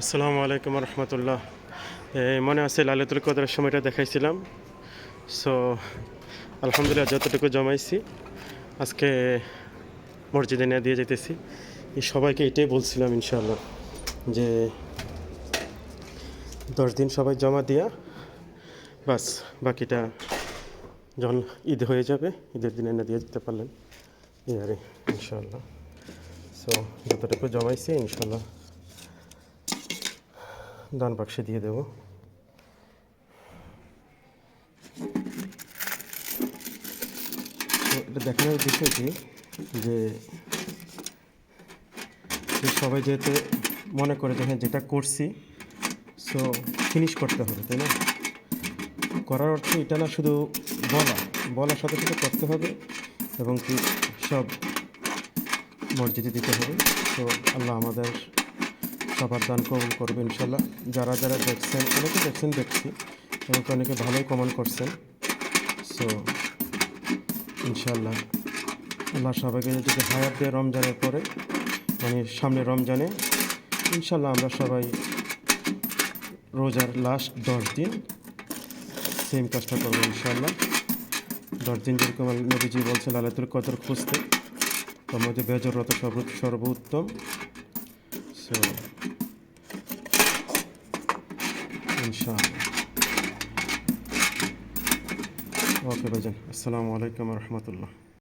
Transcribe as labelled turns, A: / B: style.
A: আসসালামু আলাইকুম রহমতুল্লাহ। মনে আছে লালিতুল কদরের সময়টা দেখাইছিলাম। সো আলহামদুলিল্লাহ যতটুকু জমাইছি, আজকে মসজিদে নিয়ে দিয়ে যেতেছি সবাইকে এটাই বলছিলাম ইনশাল্লাহ যে দশ দিন সবাই জমা দিয়া বাস বাকিটা যখন ঈদ হয়ে যাবে, ঈদের দিনে এনে দিয়ে যেতে পারলেন। এই আরে ইনশাল্লাহ সো যতটুকু জমাইছি ইনশাল্লাহ দান বাক্সে দিয়ে দেব। এটা দেখানোর বিষয় কি, যে যে সবাই যেহেতু মনে করে যে হ্যাঁ যেটা করছি সো ফিনিশ করতে হবে, তাই না? করার অর্থ এটা না শুধু বলা, বলার সাথে সাথে করতে হবে এবং কি সব মর্যাদা দিতে হবে। তো আল্লাহ আমাদের সবার দান কবুল করবে ইনশাল্লাহ। যারা যারা দেখছেন, অনেকে দেখছেন দেখছি এবং অনেকে ভালোই কমেন্ট করছেন। সো ইনশাল্লাহ, আল্লাহ সবাইকে যদি হায়াত দেয় রমজানের পরে মানে সামনে রমজানে, ইনশাল্লাহ আমরা সবাই রোজার লাস্ট দশ দিন সেম কাজটা করব ইনশাল্লাহ। দশ দিন যেরকম নবীজি বলছে লালাতুল কদর খুঁজতে। তার মধ্যে বেজরত সর্ব সর্বোত্তম। সো ইনশাআল্লাহ ওকে ভাইজান আসসালামু আলাইকুম রহমতুল্লাহ